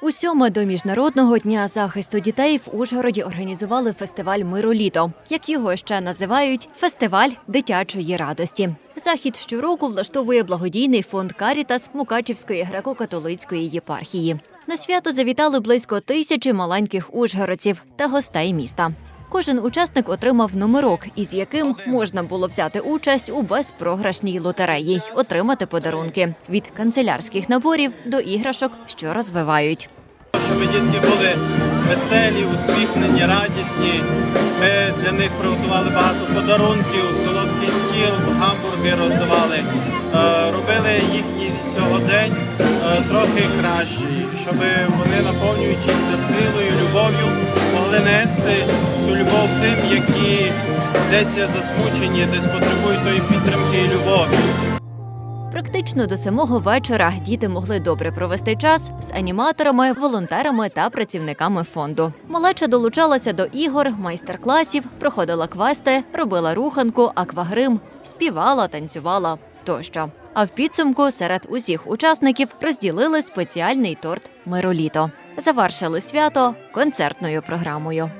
Усьоме до міжнародного дня захисту дітей в Ужгороді організували фестиваль «Миру літо», як його ще називають фестиваль дитячої радості. Захід щороку влаштовує благодійний фонд Карітас Мукачівської греко-католицької єпархії. На свято завітали близько тисячі маленьких ужгородців та гостей міста. Кожен учасник отримав номерок, із яким можна було взяти участь у безпрограшній лотереї й отримати подарунки від канцелярських наборів до іграшок, що розвивають. Щоб дітки були веселі, усміхнені, радісні. Ми для них приготували багато подарунків, солодкий стіл, гамбурги роздавали. Е, Робили їхній сьогодень е, трохи кращий, щоб вони, любов'ю, могли нести цю любов тим, які десь є засмучені, десь потребують тої підтримки і любові. Практично до самого вечора діти могли добре провести час з аніматорами, волонтерами та працівниками фонду. Малеча долучалася до ігор, майстер-класів, проходила квести, робила руханку, аквагрим, співала, танцювала тощо. А в підсумку серед усіх учасників розділили спеціальний торт Мироліто. Завершили свято концертною програмою.